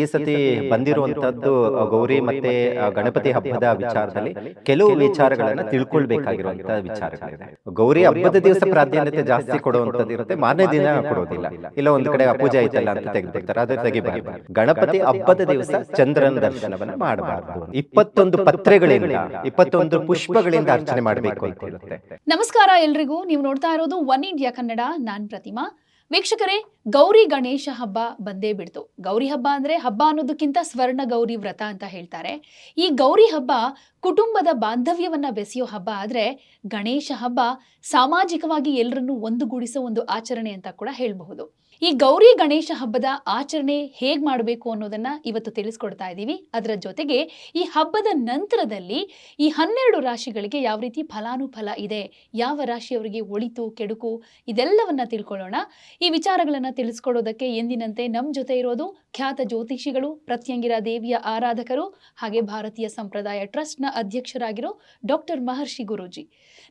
ಈ ಸತಿ ಬಂದಿರುವಂತದ್ದು ಗೌರಿ ಮತ್ತೆ ಗಣಪತಿ ಹಬ್ಬದ ವಿಚಾರದಲ್ಲಿ ಕೆಲವು ವಿಚಾರಗಳನ್ನ ತಿಳ್ಕೊಳ್ಬೇಕಾಗಿರುವಂತ ವಿಚಾರಗಳಿದೆ. ಗೌರಿ ಹಬ್ಬದ ದಿವಸ ಪ್ರಾಧಾನ್ಯತೆ ಜಾಸ್ತಿ ಕೊಡುವಂತದ್ದು ಇರುತ್ತೆ ಮಾರನೇ ದಿನ ಕೊಡೋದಿಲ್ಲ. ಇಲ್ಲ ಒಂದ್ ಕಡೆ ಪೂಜೆ ಆಯ್ತಲ್ಲ ಅಂತ ತೆಗೆದುಬಿಡ್ತಾರೆ. ಅದು ತೆಗಿಬಾರ್ದು. ಗಣಪತಿ ಹಬ್ಬದ ದಿವಸ ಚಂದ್ರನ ದರ್ಶನವನ್ನ ಮಾಡಬಾರ್ದು. ಇಪ್ಪತ್ತೊಂದು ಪತ್ರೆಗಳಿಂದ ಇಪ್ಪತ್ತೊಂದು ಪುಷ್ಪಗಳಿಂದ ಅರ್ಚನೆ ಮಾಡಬೇಕು ಅಂತ ಹೇಳುತ್ತೆ ನಮಸ್ಕಾರ ಎಲ್ರಿಗೂ. ನೀವು ನೋಡ್ತಾ ಇರೋದು ಒನ್ ಇಂಡಿಯಾ ಕನ್ನಡ. ನಾನ್ ಪ್ರತಿಮಾ. ವೀಕ್ಷಕರೇ, ಗೌರಿ ಗಣೇಶ ಹಬ್ಬ ಬಂದೇ ಬಿಡ್ತು. ಗೌರಿ ಹಬ್ಬ ಅಂದ್ರೆ ಹಬ್ಬ ಅನ್ನೋದಕ್ಕಿಂತ ಸ್ವರ್ಣ ಗೌರಿ ವ್ರತ ಅಂತ ಹೇಳ್ತಾರೆ. ಈ ಗೌರಿ ಹಬ್ಬ ಕುಟುಂಬದ ಬಾಂಧವ್ಯವನ್ನ ಬೆಸೆಯೋ ಹಬ್ಬ ಆದ್ರೆ ಗಣೇಶ ಹಬ್ಬ ಸಾಮಾಜಿಕವಾಗಿ ಎಲ್ಲರನ್ನೂ ಒಂದುಗೂಡಿಸೋ ಒಂದು ಆಚರಣೆ ಅಂತ ಕೂಡ ಹೇಳಬಹುದು. ಈ ಗೌರಿ ಗಣೇಶ ಹಬ್ಬದ ಆಚರಣೆ ಹೇಗೆ ಮಾಡಬೇಕು ಅನ್ನೋದನ್ನ ಇವತ್ತು ತಿಳಿಸ್ಕೊಡ್ತಾ ಇದ್ದೀವಿ ಅದರ ಜೊತೆಗೆ ಈ ಹಬ್ಬದ ನಂತರದಲ್ಲಿ ಈ ಹನ್ನೆರಡು ರಾಶಿಗಳಿಗೆ ಯಾವ ರೀತಿ ಫಲಾನುಫಲ ಇದೆ, ಯಾವ ರಾಶಿಯವರಿಗೆ ಒಳಿತು, ಕೆಡುಕು, ಇದೆಲ್ಲವನ್ನ ತಿಳ್ಕೊಳ್ಳೋಣ. ಈ ವಿಚಾರಗಳನ್ನ ತಿಳಿಸ್ಕೊಡೋದಕ್ಕೆ ಎಂದಿನಂತೆ ನಮ್ಮ ಜೊತೆ ಇರೋದು ಖ್ಯಾತ ಜ್ಯೋತಿಷಿಗಳು ಪ್ರತ್ಯಂಗಿರ ದೇವಿಯ ಆರಾಧಕರು ಹಾಗೆ ಭಾರತೀಯ ಸಂಪ್ರದಾಯ ಟ್ರಸ್ಟ್ನ ಅಧ್ಯಕ್ಷರಾಗಿರೋ ಡಾಕ್ಟರ್ ಮಹರ್ಷಿ ಗುರೂಜಿ.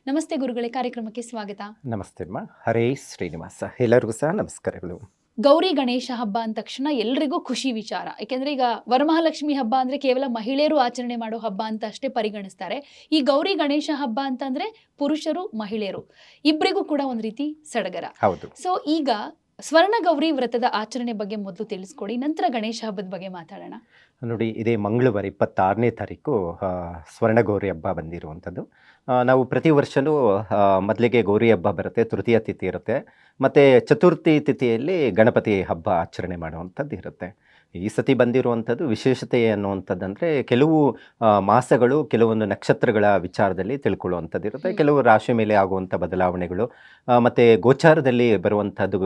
ನಮಸ್ತೆ ಗುರುಗಳೇ ಕಾರ್ಯಕ್ರಮಕ್ಕೆ ಸ್ವಾಗತ. ನಮಸ್ತೆ ಅಮ್ಮ. ಹರೇ ಶ್ರೀನಿವಾಸ. ಎಲ್ಲರಿಗೂ ಸಹ ನಮಸ್ಕಾರಗಳು. ಗೌರಿ ಗಣೇಶ ಹಬ್ಬ ಅಂದ ತಕ್ಷಣ ಎಲ್ರಿಗೂ ಖುಷಿ ವಿಚಾರ. ಯಾಕೆಂದ್ರೆ ಈಗ ವರಮಹಾಲಕ್ಷ್ಮಿ ಹಬ್ಬ ಅಂದ್ರೆ ಕೇವಲ ಮಹಿಳೆಯರು ಆಚರಣೆ ಮಾಡೋ ಹಬ್ಬ ಅಂತ ಅಷ್ಟೇ ಪರಿಗಣಿಸ್ತಾರೆ. ಈ ಗೌರಿ ಗಣೇಶ ಹಬ್ಬ ಅಂತಂದ್ರೆ ಪುರುಷರು ಮಹಿಳೆಯರು. ಇಬ್ಬರಿಗೂ ಕೂಡ ಒಂದ್ ರೀತಿ ಸಡಗರ. ಹೌದು. ಸೊ ಈಗ ಸ್ವರ್ಣ ಗೌರಿ ವ್ರತದ ಆಚರಣೆ ಬಗ್ಗೆ ಮೊದಲು ತಿಳಿಸ್ಕೊಡಿ, ನಂತರ ಗಣೇಶ ಹಬ್ಬದ ಬಗ್ಗೆ ಮಾತಾಡೋಣ. ನೋಡಿ, ಇದೇ ಮಂಗಳವಾರ ಇಪ್ಪತ್ತಾರನೇ ತಾರೀಕು ಸ್ವರ್ಣ ಸ್ವರ್ಣಗೌರಿ ಹಬ್ಬ ಬಂದಿರುವಂಥದ್ದು. ನಾವು ಪ್ರತಿ ವರ್ಷವೂ ಮೊದಲಿಗೆ ಗೌರಿ ಹಬ್ಬ ಬರುತ್ತೆ, ತೃತೀಯ ತಿಥಿ ಇರುತ್ತೆ. ಮತ್ತು ಚತುರ್ಥಿ ತಿಥಿಯಲ್ಲಿ ಗಣಪತಿ ಹಬ್ಬ ಆಚರಣೆ ಮಾಡುವಂಥದ್ದು ಇರುತ್ತೆ. ಈ ಸತಿ ಬಂದಿರುವಂಥದ್ದು ವಿಶೇಷತೆ ಅನ್ನುವಂಥದ್ದಂದರೆ ಕೆಲವು ಮಾಸಗಳು ಕೆಲವೊಂದು ನಕ್ಷತ್ರಗಳ ವಿಚಾರದಲ್ಲಿ ತಿಳ್ಕೊಳ್ಳುವಂಥದ್ದು ಇರುತ್ತೆ ಕೆಲವು ರಾಶಿ ಮೇಲೆ ಆಗುವಂಥ ಬದಲಾವಣೆಗಳು ಮತ್ತು ಗೋಚಾರದಲ್ಲಿ ಬರುವಂಥದ್ದು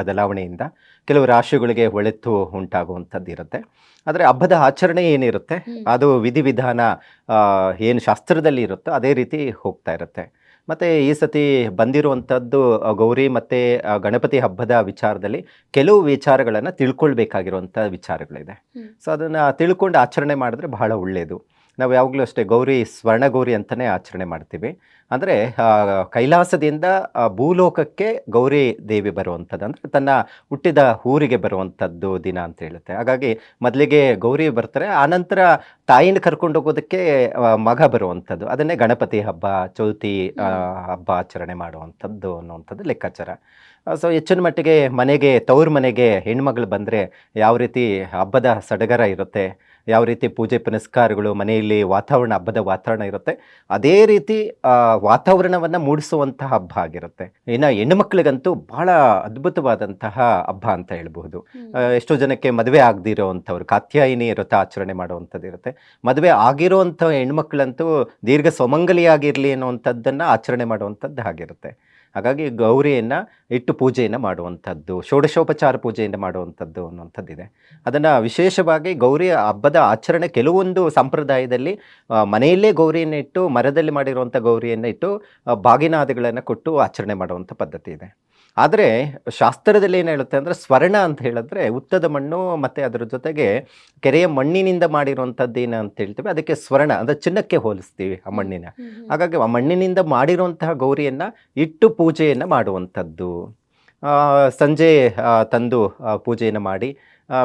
ಬದಲಾವಣೆಯಿಂದ ಕೆಲವು ರಾಶಿಗಳಿಗೆ ಒಳೆತು ಉಂಟಾಗುವಂಥದ್ದು ಇರುತ್ತೆ ಆದರೆ ಹಬ್ಬದ ಆಚರಣೆ ಏನಿರುತ್ತೆ. ಅದು ವಿಧಿವಿಧಾನ ಏನು ಶಾಸ್ತ್ರದಲ್ಲಿ ಇರುತ್ತೋ ಅದೇ ರೀತಿ ಹೋಗ್ತಾ ಇರುತ್ತೆ. ಮತ್ತು ಈ ಸತಿ ಬಂದಿರುವಂಥದ್ದು ಗೌರಿ ಮತ್ತೆ ಆ, ಗಣಪತಿ ಹಬ್ಬದ ವಿಚಾರದಲ್ಲಿ ಕೆಲವು ವಿಚಾರಗಳನ್ನು ತಿಳ್ಕೊಳ್ಬೇಕಾಗಿರುವಂಥ ವಿಚಾರಗಳಿದೆ. ಸೊ ಅದನ್ನು ತಿಳ್ಕೊಂಡು ಆಚರಣೆ ಮಾಡಿದ್ರೆ ಬಹಳ ಒಳ್ಳೆಯದು ನಾವು ಯಾವಾಗಲೂ ಅಷ್ಟೇ ಗೌರಿ ಸ್ವರ್ಣ ಗೌರಿ ಅಂತಲೇ ಆಚರಣೆ ಮಾಡ್ತೀವಿ. ಅಂದರೆ ಕೈಲಾಸದಿಂದ ಭೂಲೋಕಕ್ಕೆ ಗೌರಿ ದೇವಿ ಬರುವಂಥದ್ದು. ಅಂದರೆ ತನ್ನ ಹುಟ್ಟಿದ ಊರಿಗೆ ಬರುವಂಥದ್ದು ದಿನ ಅಂತ ಹೇಳುತ್ತೆ. ಹಾಗಾಗಿ ಮೊದಲಿಗೆ ಗೌರಿ ಬರ್ತಾರೆ ಆನಂತರ ತಾಯಿನ ಕರ್ಕೊಂಡು ಹೋಗೋದಕ್ಕೆ ಮಗ ಬರುವಂಥದ್ದು. ಅದನ್ನೇ ಗಣಪತಿ ಹಬ್ಬ ಚೌತಿ ಹಬ್ಬ ಆಚರಣೆ ಮಾಡುವಂಥದ್ದು ಅನ್ನುವಂಥದ್ದು ಲೆಕ್ಕಾಚಾರ. ಸೊ ಹೆಚ್ಚಿನ ಮಟ್ಟಿಗೆ ಮನೆಗೆ ತವ್ರ ಮನೆಗೆ ಹೆಣ್ಮಗಳು ಬಂದರೆ ಯಾವ ರೀತಿ ಹಬ್ಬದ ಸಡಗರ ಇರುತ್ತೆ ಯಾವ ರೀತಿ ಪೂಜೆ ಪುನಸ್ಕಾರಗಳು ಮನೆಯಲ್ಲಿ ವಾತಾವರಣ ಹಬ್ಬದ ವಾತಾವರಣ ಇರುತ್ತೆ ಅದೇ ರೀತಿ ವಾತಾವರಣವನ್ನು ಮೂಡಿಸುವಂತಹ ಹಬ್ಬ ಆಗಿರುತ್ತೆ. ಇನ್ನು ಹೆಣ್ಣುಮಕ್ಳಿಗಂತೂ ಬಹಳ ಅದ್ಭುತವಾದಂತಹ ಹಬ್ಬ ಅಂತ ಹೇಳ್ಬಹುದು. ಎಷ್ಟೋ ಜನಕ್ಕೆ ಮದುವೆ ಆಗದಿರೋವಂಥವ್ರು ಕಾತ್ಯಾಯಿನಿ ವ್ರತ ಆಚರಣೆ ಮಾಡುವಂಥದ್ದು ಇರುತ್ತೆ. ಮದುವೆ ಆಗಿರೋವಂಥ ಹೆಣ್ಮಕ್ಳಂತೂ ದೀರ್ಘ ಸುಮಂಗಲಿಯಾಗಿರಲಿ ಅನ್ನುವಂಥದ್ದನ್ನು ಆಚರಣೆ ಮಾಡುವಂಥದ್ದು ಆಗಿರುತ್ತೆ ಹಾಗಾಗಿ ಗೌರಿಯನ್ನು ಇಟ್ಟು ಪೂಜೆಯನ್ನು ಮಾಡುವಂಥದ್ದು, ಷೋಡಶೋಪಚಾರ ಪೂಜೆಯಿಂದ ಮಾಡುವಂಥದ್ದು ಅನ್ನುವಂಥದ್ದಿದೆ. ಅದನ್ನು ವಿಶೇಷವಾಗಿ ಗೌರಿ ಹಬ್ಬದ ಆಚರಣೆ ಕೆಲವೊಂದು ಸಂಪ್ರದಾಯದಲ್ಲಿ ಮನೆಯಲ್ಲೇ ಗೌರಿಯನ್ನು ಇಟ್ಟು ಮರದಲ್ಲಿ ಮಾಡಿರುವಂಥ ಗೌರಿಯನ್ನು ಇಟ್ಟು ಬಾಗಿನಾದಿಗಳನ್ನು ಕೊಟ್ಟು ಆಚರಣೆ ಮಾಡುವಂಥ ಪದ್ಧತಿ ಇದೆ. ಆದರೆ ಶಾಸ್ತ್ರದಲ್ಲಿ ಏನು ಹೇಳುತ್ತೆ ಅಂದರೆ ಸ್ವರ್ಣ ಅಂತ ಹೇಳಿದ್ರೆ ಉತ್ತದ ಮಣ್ಣು ಮತ್ತು ಅದರ ಜೊತೆಗೆ ಕೆರೆಯ ಮಣ್ಣಿನಿಂದ ಮಾಡಿರುವಂಥದ್ದು ಏನು ಅಂತ ಹೇಳ್ತೀವಿ ಅದಕ್ಕೆ ಸ್ವರ್ಣ ಅಂದರೆ ಚಿನ್ನಕ್ಕೆ ಹೋಲಿಸ್ತೀವಿ ಆ ಮಣ್ಣಿನ. ಹಾಗಾಗಿ ಆ ಮಣ್ಣಿನಿಂದ ಮಾಡಿರುವಂತಹ ಗೌರಿಯನ್ನು ಇಟ್ಟು ಪೂಜೆಯನ್ನು ಮಾಡುವಂಥದ್ದು. ಸಂಜೆ ತಂದು ಪೂಜೆಯನ್ನು ಮಾಡಿ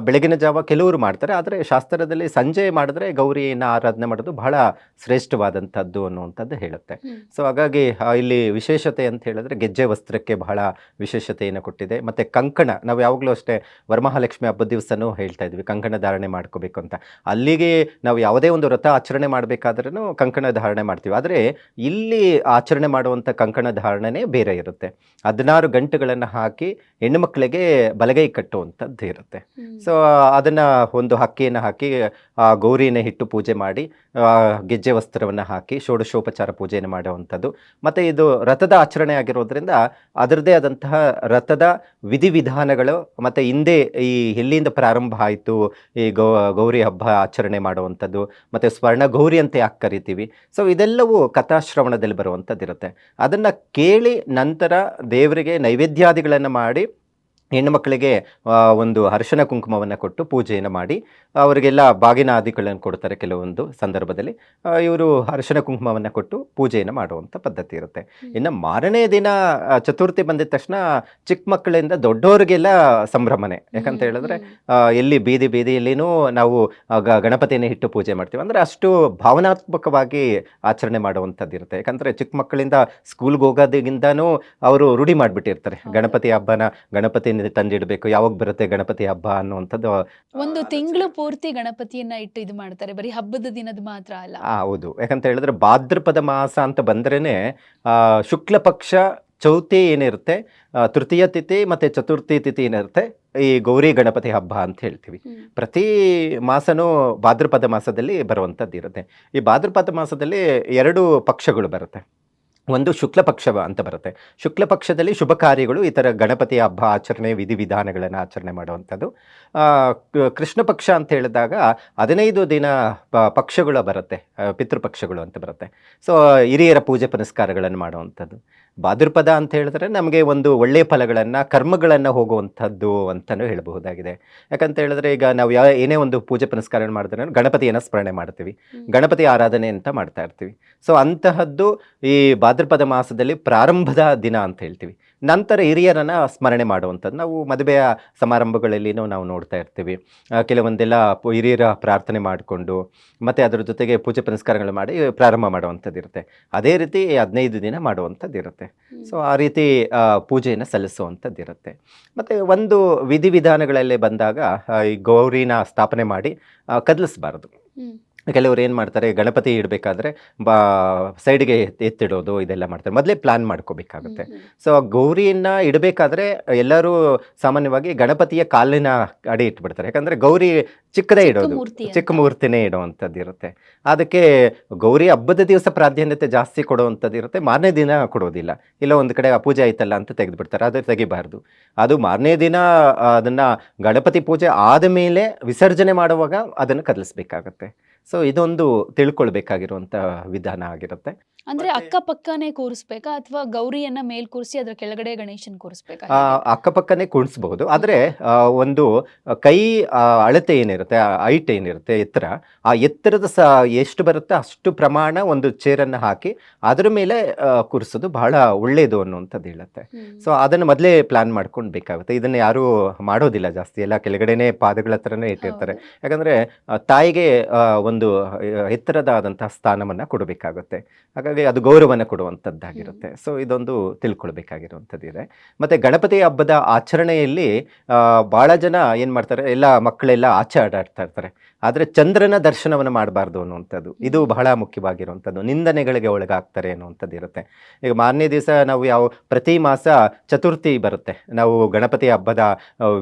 ಬೆಳಗಿನ ಜಾವ ಕೆಲವರು ಮಾಡ್ತಾರೆ ಆದರೆ ಶಾಸ್ತ್ರದಲ್ಲಿ ಸಂಜೆ ಮಾಡಿದ್ರೆ ಗೌರಿಯನ್ನು ಆರಾಧನೆ ಮಾಡೋದು ಬಹಳ ಶ್ರೇಷ್ಠವಾದಂಥದ್ದು ಅನ್ನುವಂಥದ್ದು ಹೇಳುತ್ತೆ. ಸೊ ಹಾಗಾಗಿ ಇಲ್ಲಿ ವಿಶೇಷತೆ ಅಂತ ಹೇಳಿದ್ರೆ ಗೆಜ್ಜೆ ವಸ್ತ್ರಕ್ಕೆ ಬಹಳ ವಿಶೇಷತೆಯನ್ನು ಕೊಟ್ಟಿದೆ. ಮತ್ತು ಕಂಕಣ ನಾವು ಯಾವಾಗಲೂ ಅಷ್ಟೇ ವರಮಹಾಲಕ್ಷ್ಮಿ ಹಬ್ಬದ ದಿವಸನೂ ಹೇಳ್ತಾ ಇದ್ವಿ ಕಂಕಣ ಧಾರಣೆ ಮಾಡ್ಕೋಬೇಕು ಅಂತ. ಅಲ್ಲಿಗೆ ನಾವು ಯಾವುದೇ ಒಂದು ವ್ರತ ಆಚರಣೆ ಮಾಡಬೇಕಾದ್ರೂ ಕಂಕಣ ಧಾರಣೆ ಮಾಡ್ತೀವಿ. ಆದರೆ ಇಲ್ಲಿ ಆಚರಣೆ ಮಾಡುವಂಥ ಕಂಕಣ ಧಾರಣೆನೇ ಬೇರೆ ಇರುತ್ತೆ. ಹದಿನಾರು ಗಂಟೆಗಳನ್ನು ಹಾಕಿ ಹೆಣ್ಣುಮಕ್ಕಳಿಗೆ ಬಲಗೈ ಕಟ್ಟುವಂಥದ್ದು ಇರುತ್ತೆ. ಸೊ ಅದನ್ನ ಒಂದು ಹಕ್ಕಿಯನ್ನು ಹಾಕಿ, ಆ ಗೌರಿಯನ್ನು ಹಿಟ್ಟು ಪೂಜೆ ಮಾಡಿ ಗೆಜ್ಜೆ ವಸ್ತ್ರವನ್ನು ಹಾಕಿ, ಷೋಡಶೋಪಚಾರ ಪೂಜೆಯನ್ನು ಮಾಡುವಂಥದ್ದು. ಮತ್ತು ಇದು ರಥದ ಆಚರಣೆ ಆಗಿರೋದ್ರಿಂದ ಅದರದ್ದೇ ಆದಂತಹ ರಥದ ವಿಧಿವಿಧಾನಗಳು ಮತ್ತು ಹಿಂದೆ ಈ ಎಲ್ಲಿಂದ ಪ್ರಾರಂಭ ಆಯಿತು, ಈ ಗೌ, ಗೌರಿ ಹಬ್ಬ ಆಚರಣೆ ಮಾಡುವಂಥದ್ದು, ಮತ್ತು ಸ್ವರ್ಣ ಗೌರಿ ಅಂತ ಯಾಕೆ ಕರಿತೀವಿ? ಸೊ ಇದೆಲ್ಲವೂ ಕಥಾಶ್ರವಣದಲ್ಲಿ ಬರುವಂಥದ್ದಿರುತ್ತೆ. ಅದನ್ನು ಕೇಳಿ ನಂತರ ದೇವರಿಗೆ ನೈವೇದ್ಯಾದಿಗಳನ್ನು ಮಾಡಿ ಹೆಣ್ಣು ಮಕ್ಕಳಿಗೆ ಒಂದು ಅರಿಶಿನ ಕುಂಕುಮವನ್ನು ಕೊಟ್ಟು ಪೂಜೆಯನ್ನು ಮಾಡಿ ಅವರಿಗೆಲ್ಲ ಬಾಗಿನ ಆದಿಗಳನ್ನು ಕೊಡ್ತಾರೆ ಕೆಲವೊಂದು ಸಂದರ್ಭದಲ್ಲಿ. ಇವರು ಅರಿಶಿನ ಕುಂಕುಮವನ್ನು ಕೊಟ್ಟು ಪೂಜೆಯನ್ನು ಮಾಡುವಂಥ ಪದ್ಧತಿ ಇರುತ್ತೆ. ಇನ್ನು ಮಾರನೇ ದಿನ ಚತುರ್ಥಿ ಬಂದಿದ ತಕ್ಷಣ ಚಿಕ್ಕ ಮಕ್ಕಳಿಂದ ದೊಡ್ಡವರಿಗೆಲ್ಲ ಸಂಭ್ರಮನೆ. ಯಾಕಂತ ಹೇಳಿದ್ರೆ ಎಲ್ಲಿ ಬೀದಿ ಬೀದಿಯಲ್ಲಿನೂ ನಾವು ಗಣಪತಿಯನ್ನು ಇಟ್ಟು ಪೂಜೆ ಮಾಡ್ತೀವಿ. ಅಂದರೆ ಅಷ್ಟು ಭಾವನಾತ್ಮಕವಾಗಿ ಆಚರಣೆ ಮಾಡುವಂಥದ್ದು ಇರುತ್ತೆ. ಯಾಕಂದರೆ ಚಿಕ್ಕ ಮಕ್ಕಳಿಂದ ಸ್ಕೂಲ್ಗೆ ಹೋಗೋದಿಂದನೂ ಅವರು ರೂಢಿ ಮಾಡಿಬಿಟ್ಟಿರ್ತಾರೆ. ಗಣಪತಿ ಹಬ್ಬನ ಗಣಪತಿ ತಂದಿಡಬೇಕು ಯಾವಾಗ ಬರುತ್ತೆ ಗಣಪತಿ ಹಬ್ಬ ಅನ್ನುವಂಥದ್ದು ಒಂದು ತಿಂಗಳು ಪೂರ್ತಿ ಗಣಪತಿಯನ್ನ ಇಟ್ಟು ಇದು ಮಾಡ್ತಾರೆ ಬರೀ ಹಬ್ಬದ ದಿನದ ಮಾತ್ರ ಅಲ್ಲ. ಆ, ಹೌದು. ಯಾಕಂತ ಹೇಳಿದ್ರೆ ಭಾದ್ರಪದ ಮಾಸ ಅಂತ ಬಂದ್ರೇ ಶುಕ್ಲ ಪಕ್ಷ ಚೌತಿ ಏನಿರುತ್ತೆ ಆ, ತೃತೀಯ ತಿಥಿ ಮತ್ತೆ ಚತುರ್ಥಿ ತಿಥಿ ಏನಿರುತ್ತೆ ಈ ಗೌರಿ ಗಣಪತಿ ಹಬ್ಬ ಅಂತ ಹೇಳ್ತೀವಿ. ಹ್ಮ್. ಪ್ರತಿ ಮಾಸನೂ ಭಾದ್ರಪದ ಮಾಸದಲ್ಲಿ ಬರುವಂಥದ್ದು ಇರುತ್ತೆ ಈ ಭಾದ್ರಪದ ಮಾಸದಲ್ಲಿ ಎರಡು ಪಕ್ಷಗಳು ಬರುತ್ತೆ. ಒಂದು ಶುಕ್ಲ ಪಕ್ಷ ಅಂತ ಬರುತ್ತೆ. ಶುಕ್ಲ ಪಕ್ಷದಲ್ಲಿ ಶುಭ ಕಾರ್ಯಗಳು, ಈ ಥರ ಗಣಪತಿ ಹಬ್ಬ ಆಚರಣೆ ವಿಧಿವಿಧಾನಗಳನ್ನು ಆಚರಣೆ ಮಾಡುವಂಥದ್ದು. ಕೃಷ್ಣ ಪಕ್ಷ ಅಂತ ಹೇಳಿದಾಗ ಹದಿನೈದು ದಿನ ಪಕ್ಷಗಳು ಬರುತ್ತೆ. ಪಿತೃಪಕ್ಷಗಳು ಅಂತ ಬರುತ್ತೆ. ಸೊ, ಹಿರಿಯರ ಪೂಜೆ ಪುನಸ್ಕಾರಗಳನ್ನು ಮಾಡುವಂಥದ್ದು. ಭಾದ್ರಪದ ಅಂತ ಹೇಳಿದ್ರೆ ನಮಗೆ ಒಂದು ಒಳ್ಳೆಯ ಫಲಗಳನ್ನು ಕರ್ಮಗಳನ್ನು ಹೋಗುವಂಥದ್ದು ಅಂತಲೂ ಹೇಳಬಹುದಾಗಿದೆ. ಯಾಕಂತ ಹೇಳಿದ್ರೆ ಈಗ ನಾವು ಯಾವ ಏನೇ ಒಂದು ಪೂಜೆ ಪುನಸ್ಕಾರ ಮಾಡಿದ್ರೆ ಗಣಪತಿಯನ್ನು ಸ್ಮರಣೆ ಮಾಡ್ತೀವಿ. ಗಣಪತಿ ಆರಾಧನೆ ಅಂತ ಮಾಡ್ತಾ ಇರ್ತೀವಿ. ಸೊ ಅಂತಹದ್ದು ಈ ಭಾದ್ರಪದ ಮಾಸದಲ್ಲಿ ಪ್ರಾರಂಭದ ದಿನ ಅಂತ ಹೇಳ್ತೀವಿ. ನಂತರ ಹಿರಿಯರನ್ನು ಸ್ಮರಣೆ ಮಾಡುವಂಥದ್ದು. ನಾವು ಮದುವೆಯ ಸಮಾರಂಭಗಳಲ್ಲಿನೂ ನಾವು ನೋಡ್ತಾ ಇರ್ತೀವಿ. ಕೆಲವೊಂದೆಲ್ಲ ಹಿರಿಯರ ಪ್ರಾರ್ಥನೆ ಮಾಡಿಕೊಂಡು ಮತ್ತು ಅದರ ಜೊತೆಗೆ ಪೂಜೆ ಪುನಸ್ಕಾರಗಳು ಮಾಡಿ ಪ್ರಾರಂಭ ಮಾಡುವಂಥದ್ದು ಇರುತ್ತೆ. ಅದೇ ರೀತಿ ಹದಿನೈದು ದಿನ ಮಾಡುವಂಥದ್ದು ಇರುತ್ತೆ. ಸೊ ಆ ರೀತಿ ಪೂಜೆಯನ್ನು ಸಲ್ಲಿಸುವಂಥದ್ದು ಇರುತ್ತೆ. ಮತ್ತು ಒಂದು ವಿಧಿವಿಧಾನಗಳಲ್ಲಿ ಬಂದಾಗ ಈ ಗೌರಿನ ಸ್ಥಾಪನೆ ಮಾಡಿ ಕದಲಿಸಬಾರ್ದು. ಕೆಲವರು ಏನು ಮಾಡ್ತಾರೆ ಗಣಪತಿ ಇಡಬೇಕಾದ್ರೆ ಬಾ ಸೈಡ್ಗೆ ಎತ್ತಿಡೋದು ಇದೆಲ್ಲ ಮಾಡ್ತಾರೆ. ಮೊದಲೇ ಪ್ಲಾನ್ ಮಾಡ್ಕೋಬೇಕಾಗುತ್ತೆ. ಸೊ ಗೌರಿಯನ್ನ ಇಡಬೇಕಾದ್ರೆ ಎಲ್ಲರೂ ಸಾಮಾನ್ಯವಾಗಿ ಗಣಪತಿಯ ಕಾಲಿನ ಅಡಿ ಇಟ್ಬಿಡ್ತಾರೆ. ಯಾಕಂದರೆ ಗೌರಿ ಚಿಕ್ಕದೇ ಇಡೋದು. ಚಿಕ್ಕ ಮೂರ್ತಿನೇ ಇಡೋವಂಥದ್ದು ಇರುತ್ತೆ. ಅದಕ್ಕೆ ಗೌರಿ ಹಬ್ಬದ ದಿವಸ ಪ್ರಾಧಾನ್ಯತೆ ಜಾಸ್ತಿ ಕೊಡುವಂಥದ್ದು ಇರುತ್ತೆ. ಮಾರನೇ ದಿನ ಕೊಡೋದಿಲ್ಲ. ಇಲ್ಲ ಒಂದು ಕಡೆ ಆ ಪೂಜೆ ಆಯ್ತಲ್ಲ ಅಂತ ತೆಗೆದುಬಿಡ್ತಾರೆ. ಅದು ತೆಗಿಬಾರ್ದು. ಅದು ಮಾರನೇ ದಿನ ಅದನ್ನು ಅದನ್ನ ಗಣಪತಿ ಪೂಜೆ ಆದ ಮೇಲೆ ವಿಸರ್ಜನೆ ಮಾಡುವಾಗ ಅದನ್ನು ಕದಲಿಸ್ಬೇಕಾಗತ್ತೆ. ಸೊ ಇದೊಂದು ತಿಳ್ಕೊಳ್ಬೇಕಾಗಿರುವಂಥ ವಿಧಾನ ಆಗಿರುತ್ತೆ. ಅಂದ್ರೆ ಅಕ್ಕ ಅಕ್ಕಪಕ್ಕನೆ ಕೂರಿಸ್ಬೇಕಾ? ಅಥವಾ ಗೌರಿಯನ್ನ ಮೇಲ್ ಕೂರಿಸಿ ಅದ್ರ ಕೆಳಗಡೆ ಗಣೇಶನ್ ಕೂರಿಸ್ಬೇಕಾ? ಅಕ್ಕಪಕ್ಕನೆ ಕುಣಿಸ್ಬಹುದು ಆದರೆ ಒಂದು ಕೈ ಅಳತೆ ಏನಿರುತ್ತೆ ಹೈಟ್ ಏನಿರುತ್ತೆ ಎತ್ತರ ಆ ಎತ್ತರದ ಸ ಎಷ್ಟು ಬರುತ್ತೆ ಅಷ್ಟು ಪ್ರಮಾಣ ಒಂದು ಚೇರನ್ನು ಹಾಕಿ ಅದರ ಮೇಲೆ ಆ, ಕೂರಿಸೋದು ಬಹಳ ಒಳ್ಳೇದು ಅನ್ನುವಂಥದ್ದು ಹೇಳುತ್ತೆ. ಸೊ ಅದನ್ನು ಮೊದಲೇ ಪ್ಲಾನ್ ಮಾಡ್ಕೊಂಡು ಬೇಕಾಗುತ್ತೆ ಇದನ್ನು ಯಾರೂ ಮಾಡೋದಿಲ್ಲ ಜಾಸ್ತಿ. ಎಲ್ಲ ಕೆಳಗಡೆನೇ ಪಾದಗಳ ಹತ್ರನೇ ಇಟ್ಟಿರ್ತಾರೆ. ಯಾಕಂದ್ರೆ ತಾಯಿಗೆ ಆ, ಒಂದು ಎತ್ತರದಾದಂತಹ ಸ್ಥಾನವನ್ನು ಕೊಡಬೇಕಾಗುತ್ತೆ. ಹಾಗಾಗಿ ಅದು ಗೌರವನ ಕೊಡುವಂಥದ್ದಾಗಿರುತ್ತೆ ಸೊ ಇದೊಂದು ತಿಳ್ಕೊಳ್ಬೇಕಾಗಿರುವಂಥದ್ದು ಇದೆ ಮತ್ತು ಗಣಪತಿ ಹಬ್ಬದ ಆಚರಣೆಯಲ್ಲಿ ಭಾಳ ಜನ ಏನು ಮಾಡ್ತಾರೆ ಎಲ್ಲ ಮಕ್ಕಳೆಲ್ಲ ಆಚೆ ಆಡಾಡ್ತಾ ಇರ್ತಾರೆ. ಆದರೆ ಚಂದ್ರನ ದರ್ಶನವನ್ನು ಮಾಡಬಾರ್ದು ಅನ್ನುವಂಥದ್ದು. ಇದು ಬಹಳ ಮುಖ್ಯವಾಗಿರುವಂಥದ್ದು. ನಿಂದನೆಗಳಿಗೆ ಒಳಗಾಗ್ತಾರೆ ಅನ್ನುವಂಥದ್ದು ಇರುತ್ತೆ ಈಗ ಮಾರನೇ ದಿವಸ ನಾವು ಯಾವ ಪ್ರತಿ ಮಾಸ ಚತುರ್ಥಿ ಬರುತ್ತೆ. ನಾವು ಗಣಪತಿ ಹಬ್ಬದ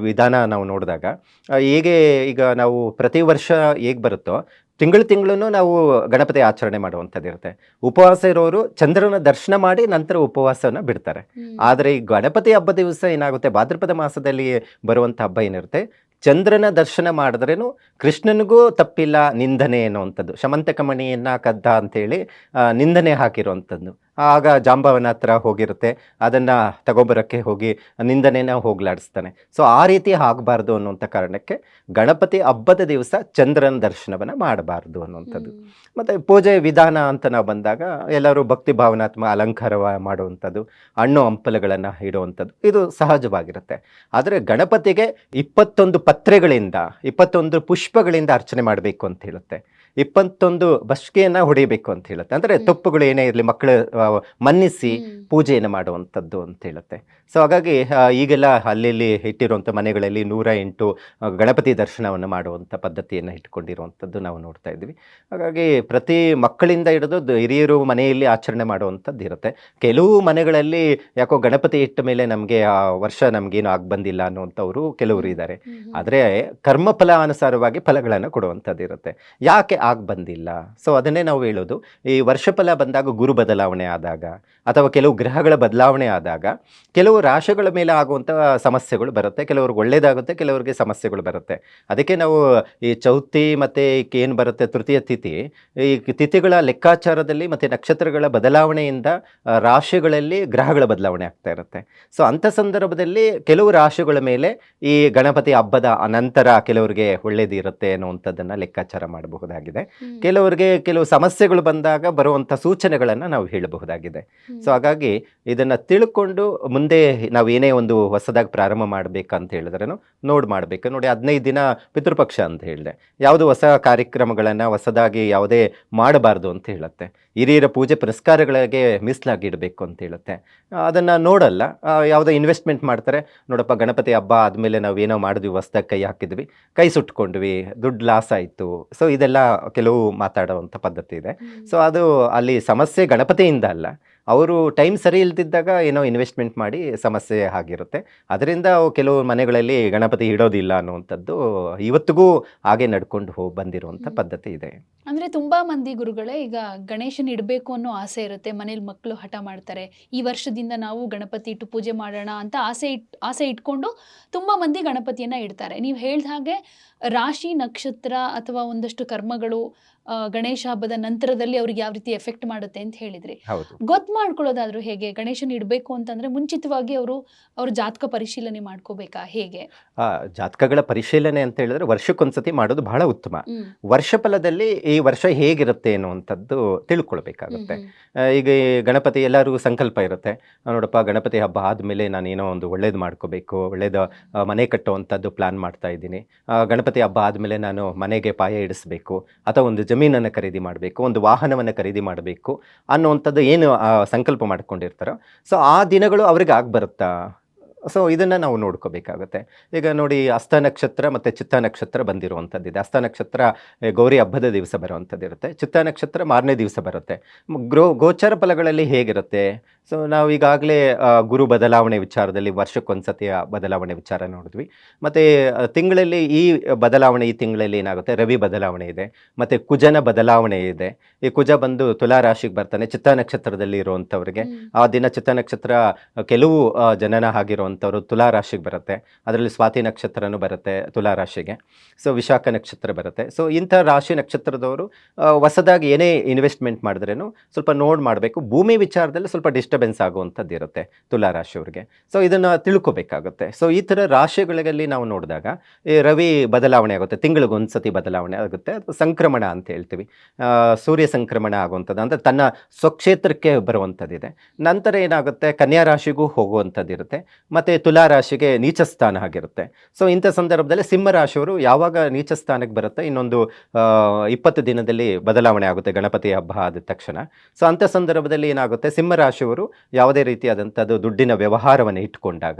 ವಿಧಾನ ನಾವು ನೋಡಿದಾಗ. ಹೇಗೆ ಈಗ ನಾವು ಪ್ರತಿ ವರ್ಷ ಹೇಗೆ ಬರುತ್ತೋ ತಿಂಗಳು ತಿಂಗಳು ನಾವು ಗಣಪತಿ ಆಚರಣೆ ಮಾಡುವಂಥದ್ದು ಇರುತ್ತೆ. ಉಪವಾಸ ಇರೋರು ಚಂದ್ರನ ದರ್ಶನ ಮಾಡಿ ನಂತರ ಉಪವಾಸವನ್ನು ಬಿಡ್ತಾರೆ. ಆದರೆ ಈ ಗಣಪತಿ ಹಬ್ಬ ದಿವಸ ಏನಾಗುತ್ತೆ? ಭಾದ್ರಪದ ಮಾಸದಲ್ಲಿ ಬರುವಂಥ ಹಬ್ಬ ಏನಿರುತ್ತೆ? ಚಂದ್ರನ ದರ್ಶನ ಮಾಡಿದ್ರೇನು ಕೃಷ್ಣನಿಗೂ ತಪ್ಪಿಲ್ಲ ನಿಂದನೆ ಅನ್ನುವಂಥದ್ದು ಶಮಂತಕಮಣಿಯನ್ನ ಕದ್ದ ಅಂತೇಳಿ ಆ, ನಿಂದನೆ ಹಾಕಿರುವಂಥದ್ದು. ಆಗ ಜಾಂಬವನ ಹತ್ರ ಹೋಗಿರುತ್ತೆ. ಅದನ್ನು ತಗೊಂಬರೋಕ್ಕೆ ಹೋಗಿ ನಿಂದನೆನ ಹೋಗ್ಲಾಡಿಸ್ತಾನೆ. ಸೊ ಆ ರೀತಿ ಆಗಬಾರ್ದು ಅನ್ನುವಂಥ ಕಾರಣಕ್ಕೆ ಗಣಪತಿ ಹಬ್ಬದ ದಿವಸ ಚಂದ್ರನ ದರ್ಶನವನ್ನು ಮಾಡಬಾರ್ದು ಅನ್ನುವಂಥದ್ದು. ಮತ್ತು ಪೂಜೆ ವಿಧಾನ ಅಂತ ನಾವು ಬಂದಾಗ ಎಲ್ಲರೂ ಭಕ್ತಿ ಭಾವನಾತ್ಮಕ ಅಲಂಕಾರ ಮಾಡುವಂಥದ್ದು ಹಣ್ಣು ಹಂಪಲುಗಳನ್ನು ಇಡುವಂಥದ್ದು ಇದು ಸಹಜವಾಗಿರುತ್ತೆ. ಆದರೆ ಗಣಪತಿಗೆ ಇಪ್ಪತ್ತೊಂದು ಪತ್ರೆಗಳಿಂದ ಇಪ್ಪತ್ತೊಂದು ಪುಷ್ಪಗಳಿಂದ ಅರ್ಚನೆ ಮಾಡಬೇಕು ಅಂತ ಹೇಳುತ್ತೆ. ಇಪ್ಪತ್ತೊಂದು ಬಸ್ಕೆಯನ್ನು ಹೊಡಿಬೇಕು ಅಂತ ಹೇಳುತ್ತೆ. ಅಂದರೆ. ತಪ್ಪುಗಳು ಏನೇ ಇರಲಿ ಮಕ್ಕಳು ಮನ್ನಿಸಿ ಪೂಜೆಯನ್ನು ಮಾಡುವಂಥದ್ದು ಅಂತ ಹೇಳುತ್ತೆ. ಸೊ ಹಾಗಾಗಿ ಈಗೆಲ್ಲ ಅಲ್ಲಿ ಇಟ್ಟಿರುವಂಥ ಮನೆಗಳಲ್ಲಿ ನೂರ ಎಂಟು ಗಣಪತಿ ದರ್ಶನವನ್ನು ಮಾಡುವಂಥ ಪದ್ಧತಿಯನ್ನು ಇಟ್ಕೊಂಡಿರುವಂಥದ್ದು ನಾವು ನೋಡ್ತಾ ಇದ್ವಿ ಹಾಗಾಗಿ ಪ್ರತಿ ಮಕ್ಕಳಿಂದ ಹಿಡಿದು ಹಿರಿಯರು ಮನೆಯಲ್ಲಿ ಆಚರಣೆ ಮಾಡುವಂಥದ್ದು ಇರುತ್ತೆ. ಕೆಲವು ಮನೆಗಳಲ್ಲಿ ಯಾಕೋ ಗಣಪತಿ ಇಟ್ಟ ಮೇಲೆ ನಮಗೆ ಆ ವರ್ಷ ನಮಗೇನು ಆಗಿ ಬಂದಿಲ್ಲ ಅನ್ನುವಂಥವ್ರು ಕೆಲವರು ಇದ್ದಾರೆ. ಆದರೆ ಕರ್ಮಫಲ ಅನುಸಾರವಾಗಿ ಫಲಗಳನ್ನು ಕೊಡುವಂಥದ್ದು ಇರುತ್ತೆ. ಯಾಕೆ ಆಗ ಬಂದಿಲ್ಲ. ಸೊ ಅದನ್ನೇ ನಾವು ಹೇಳೋದು. ಈ ವರ್ಷಫಲ ಬಂದಾಗ ಗುರು ಬದಲಾವಣೆ ಆದಾಗ ಅಥವಾ ಕೆಲವು ಗ್ರಹಗಳ ಬದಲಾವಣೆ ಆದಾಗ ಕೆಲವು ರಾಶಿಗಳ ಮೇಲೆ ಆಗುವಂಥ ಸಮಸ್ಯೆಗಳು ಬರುತ್ತೆ. ಕೆಲವ್ರಿಗೆ ಒಳ್ಳೇದಾಗುತ್ತೆ, ಕೆಲವರಿಗೆ ಸಮಸ್ಯೆಗಳು ಬರುತ್ತೆ. ಅದಕ್ಕೆ ನಾವು ಈ ಚೌತಿ ಮತ್ತು ಏನು ಬರುತ್ತೆ, ತೃತೀಯ ತಿಥಿ, ಈ ತಿಥಿಗಳ ಲೆಕ್ಕಾಚಾರದಲ್ಲಿ ಮತ್ತು ನಕ್ಷತ್ರಗಳ ಬದಲಾವಣೆಯಿಂದ ರಾಶಿಗಳಲ್ಲಿ ಗ್ರಹಗಳ ಬದಲಾವಣೆ ಆಗ್ತಾ ಇರುತ್ತೆ. ಸೊ ಅಂಥ ಸಂದರ್ಭದಲ್ಲಿ ಕೆಲವು ರಾಶಿಗಳ ಮೇಲೆ ಈ ಗಣಪತಿ ಹಬ್ಬದ ಅನಂತರ ಕೆಲವರಿಗೆ ಒಳ್ಳೇದಿರುತ್ತೆ ಅನ್ನುವಂಥದ್ದನ್ನು ಲೆಕ್ಕಾಚಾರ ಮಾಡಬಹುದಾಗಿದೆ. ಹ್ಮ್. ಕೆಲವರಿಗೆ ಕೆಲವು ಸಮಸ್ಯೆಗಳು ಬಂದಾಗ ಬರುವಂಥ ಸೂಚನೆಗಳನ್ನು ನಾವು ಹೇಳಬಹುದಾಗಿದೆ. ಸೊ ಹಾಗಾಗಿ ಇದನ್ನು ತಿಳ್ಕೊಂಡು ಮುಂದೆ ನಾವು ಏನೇ ಒಂದು ಹೊಸದಾಗಿ ಪ್ರಾರಂಭ ಮಾಡಬೇಕಂತ ಹೇಳಿದ್ರೂ ನೋಡಿ ಮಾಡಬೇಕು. ನೋಡಿ ಹದಿನೈದು ದಿನ ಪಿತೃಪಕ್ಷ ಅಂತ ಹೇಳಿದೆ. ಯಾವುದು ಹೊಸ ಕಾರ್ಯಕ್ರಮಗಳನ್ನು ಹೊಸದಾಗಿ ಯಾವುದೇ ಮಾಡಬಾರ್ದು ಅಂತ ಹೇಳುತ್ತೆ. ಹಿರಿಯರ ಪೂಜೆ ಪುರಸ್ಕಾರಗಳಿಗೆ ಮೀಸಲಾಗಿ ಇಡಬೇಕು ಅಂತ ಹೇಳುತ್ತೆ. ಅದನ್ನು ನೋಡಲ್ಲ. ಯಾವುದೇ ಯಾವುದೋ ಇನ್ವೆಸ್ಟ್ಮೆಂಟ್ ಮಾಡ್ತಾರೆ. ನೋಡಪ್ಪ ಗಣಪತಿ ಹಬ್ಬ ಆದಮೇಲೆ ನಾವು ಏನೋ ಮಾಡಿದ್ವಿ ಹೊಸ್ದಾಗಿ ಕೈ ಹಾಕಿದ್ವಿ ಕೈ ಸುಟ್ಕೊಂಡ್ವಿ ದುಡ್ಡು ಲಾಸ್ ಆಯಿತು. ಸೊ ಇದೆಲ್ಲ ಕೆಲವು ಮಾತಾಡುವಂಥ ಪದ್ಧತಿ ಇದೆ. ಸೊ ಅದು ಅಲ್ಲಿ ಸಮಸ್ಯೆ ಗಣಪತಿಯಿಂದ ಅಲ್ಲ ಅವರು ಟೈಮ್ ಸರಿ ಇಲ್ದಿದ್ದಾಗ ಏನೋ ಇನ್ವೆಸ್ಟ್ಮೆಂಟ್ ಮಾಡಿ ಸಮಸ್ಯೆ ಆಗಿರುತ್ತೆ. ಅದರಿಂದ ಕೆಲವು ಮನೆಗಳಲ್ಲಿ ಗಣಪತಿ ಇಡೋದಿಲ್ಲ ಅನ್ನುವಂಥದ್ದು ಇವತ್ತಿಗೂ ಹಾಗೆ ನಡ್ಕೊಂಡು ಹೋಗಿ ಬಂದಿರುವಂಥ ಪದ್ಧತಿ ಇದೆ. ಅಂದ್ರೆ ತುಂಬಾ ಮಂದಿ ಗುರುಗಳೇ ಈಗ ಗಣೇಶನ್ ಇಡಬೇಕು ಅನ್ನೋ ಆಸೆ ಇರುತ್ತೆ ಮನೇಲಿ ಮಕ್ಕಳು ಹಠ ಮಾಡ್ತಾರೆ ಈ ವರ್ಷದಿಂದ ನಾವು ಗಣಪತಿ ಇಟ್ಟು ಪೂಜೆ ಮಾಡೋಣ ಅಂತ ಆಸೆ ಇಟ್ ಆಸೆ ಇಟ್ಕೊಂಡು ತುಂಬಾ ಮಂದಿ ಗಣಪತಿಯನ್ನ ಇಡ್ತಾರೆ. ನೀವು ಹೇಳ್ದ ಹಾಗೆ ರಾಶಿ ನಕ್ಷತ್ರ ಅಥವಾ ಒಂದಷ್ಟು ಕರ್ಮಗಳು ಗಣೇಶ ಹಬ್ಬದ ನಂತರದಲ್ಲಿ ಅವ್ರಿಗೆ ಯಾವ ರೀತಿ ಎಫೆಕ್ಟ್ ಮಾಡುತ್ತೆ ಅಂತ ಹೇಳಿದ್ರಿ. ಹೌದು. ಗೊತ್ತು ಮಾಡ್ಕೊಳ್ಳೋದಾದ್ರೂ ಹೇಗೆ? ಗಣೇಶನ್ ಇಡಬೇಕು ಅಂತಂದ್ರೆ ಮುಂಚಿತವಾಗಿ ಅವರು ಅವ್ರ ಜಾತಕ ಪರಿಶೀಲನೆ ಮಾಡ್ಕೋಬೇಕಾ? ಹೇಗೆ? ಆ, ಜಾತಕಗಳ ಪರಿಶೀಲನೆ ಅಂತ ಹೇಳಿದ್ರೆ ವರ್ಷಕ್ಕೊಂದ್ಸತಿ ಮಾಡೋದು ಬಹಳ ಉತ್ತಮ. ವರ್ಷ ಫಲದಲ್ಲಿ ಈ ವರ್ಷ ಹೇಗಿರುತ್ತೆ ಅನ್ನುವಂಥದ್ದು ತಿಳ್ಕೊಳ್ಬೇಕಾಗುತ್ತೆ. ಈಗ ಈ ಗಣಪತಿ ಎಲ್ಲರಿಗೂ ಸಂಕಲ್ಪ ಇರುತ್ತೆ. ನೋಡಪ್ಪ ಗಣಪತಿ ಹಬ್ಬ ಆದ್ಮೇಲೆ ನಾನು ಏನೋ ಒಂದು ಒಳ್ಳೇದು ಮಾಡ್ಕೋಬೇಕು ಒಳ್ಳೇದು ಮನೆ ಕಟ್ಟುವಂಥದ್ದು ಪ್ಲಾನ್ ಮಾಡ್ತಾ ಇದ್ದೀನಿ. ಗಣಪತಿ ಹಬ್ಬ ಆದಮೇಲೆ ನಾನು ಮನೆಗೆ ಪಾಯ ಇಡಿಸ್ಬೇಕು ಅಥವಾ ಒಂದು ಜಮೀನನ್ನು ಖರೀದಿ ಮಾಡಬೇಕು, ಒಂದು ವಾಹನವನ್ನು ಖರೀದಿ ಮಾಡಬೇಕು ಅನ್ನುವಂಥದ್ದು ಏನು ಸಂಕಲ್ಪ ಮಾಡ್ಕೊಂಡಿರ್ತಾರೋ, ಸೊ ಆ ದಿನಗಳು ಅವ್ರಿಗೆ ಆಗ್ಬರುತ್ತಾ? ಸೊ ಇದನ್ನು ನಾವು ನೋಡ್ಕೋಬೇಕಾಗುತ್ತೆ. ಈಗ ನೋಡಿ ಹಸ್ತ ನಕ್ಷತ್ರ ಮತ್ತು ಚಿತ್ತ ನಕ್ಷತ್ರ ಬಂದಿರುವಂಥದ್ದಿದೆ. ಅಸ್ತ ನಕ್ಷತ್ರ ಗೌರಿ ಹಬ್ಬದ ದಿವಸ ಬರುವಂಥದ್ದು ಇರುತ್ತೆ ಚಿತ್ತ ನಕ್ಷತ್ರ ಮಾರನೇ ದಿವಸ ಬರುತ್ತೆ. ಗ್ರೋ, ಗೋಚರ ಫಲಗಳಲ್ಲಿ ಹೇಗಿರುತ್ತೆ? ಸೊ ನಾವು ಈಗಾಗಲೇ ಗುರು ಬದಲಾವಣೆ ವಿಚಾರದಲ್ಲಿ ವರ್ಷಕ್ಕೊಂದ್ಸತಿಯ ಬದಲಾವಣೆ ವಿಚಾರ ನೋಡಿದ್ವಿ. ಮತ್ತು ತಿಂಗಳಲ್ಲಿ ಈ ಬದಲಾವಣೆ ಈ ತಿಂಗಳಲ್ಲಿ ಏನಾಗುತ್ತೆ? ರವಿ ಬದಲಾವಣೆ ಇದೆ. ಮತ್ತು ಕುಜನ ಬದಲಾವಣೆ ಇದೆ. ಈ ಕುಜ ಬಂದು ತುಲಾ ರಾಶಿಗೆ ಬರ್ತಾನೆ. ಚಿತ್ತ ನಕ್ಷತ್ರದಲ್ಲಿ ಇರುವಂಥವ್ರಿಗೆ. ಆ ದಿನ ಚಿತ್ತ ನಕ್ಷತ್ರ ಕೆಲವು ಜನನ ಆಗಿರುವಂಥವ್ರು ತುಲಾ ರಾಶಿಗೆ ಬರುತ್ತೆ. ಅದರಲ್ಲಿ ಸ್ವಾತಿ ನಕ್ಷತ್ರನೂ ಬರುತ್ತೆ ತುಲಾ ರಾಶಿಗೆ. ಸೊ ವಿಶಾಖ ನಕ್ಷತ್ರ ಬರುತ್ತೆ. ಸೊ ಇಂಥ ರಾಶಿ ನಕ್ಷತ್ರದವರು ಹೊಸದಾಗಿ ಏನೇ ಇನ್ವೆಸ್ಟ್ಮೆಂಟ್ ಮಾಡಿದ್ರೇನು ಸ್ವಲ್ಪ ನೋಡಿ ಮಾಡಬೇಕು. ಭೂಮಿ ವಿಚಾರದಲ್ಲಿ ಸ್ವಲ್ಪ ಡಿಸ್ಟರ್ಬೆನ್ಸ್ ಆಗುವಂಥದ್ದು ಇರುತ್ತೆ ತುಲಾ ರಾಶಿಯವ್ರಿಗೆ ಸೊ ಇದನ್ನು ತಿಳ್ಕೊಬೇಕಾಗುತ್ತೆ. ಸೊ ಈ ಥರ ರಾಶಿಗಳಲ್ಲಿ ನಾವು ನೋಡಿದಾಗ, ಈ ರವಿ ಬದಲಾವಣೆ ಆಗುತ್ತೆ, ತಿಂಗಳಿಗೆ ಒಂದ್ಸತಿ ಬದಲಾವಣೆ ಆಗುತ್ತೆ, ಅದು ಸಂಕ್ರಮಣ ಅಂತ ಹೇಳ್ತೀವಿ. ಸೂರ್ಯ ಸಂಕ್ರಮಣ ಆಗುವಂಥದ್ದು, ಅಂದರೆ ತನ್ನ ಸ್ವಕ್ಷೇತ್ರಕ್ಕೆ ಬರುವಂಥದ್ದಿದೆ. ನಂತರ ಏನಾಗುತ್ತೆ, ಕನ್ಯಾ ರಾಶಿಗೂ ಹೋಗುವಂಥದ್ದು ಇರುತ್ತೆ, ಮತ್ತು ತುಲಾ ರಾಶಿಗೆ ನೀಚ ಸ್ಥಾನ ಆಗಿರುತ್ತೆ. ಸೊ ಇಂಥ ಸಂದರ್ಭದಲ್ಲಿ ಸಿಂಹ ರಾಶಿಯವರು ಯಾವಾಗ ನೀಚ ಸ್ಥಾನಕ್ಕೆ ಬರುತ್ತೆ, ಇನ್ನೊಂದು ಇಪ್ಪತ್ತು ದಿನದಲ್ಲಿ ಬದಲಾವಣೆ ಆಗುತ್ತೆ, ಗಣಪತಿ ಹಬ್ಬ ಆದ ತಕ್ಷಣ. ಸೊ ಅಂಥ ಸಂದರ್ಭದಲ್ಲಿ ಏನಾಗುತ್ತೆ, ಸಿಂಹ ರಾಶಿಯವರು ಯಾವುದೇ ರೀತಿಯಾದಂಥದ್ದು ದುಡ್ಡಿನ ವ್ಯವಹಾರವನ್ನು ಇಟ್ಕೊಂಡಾಗ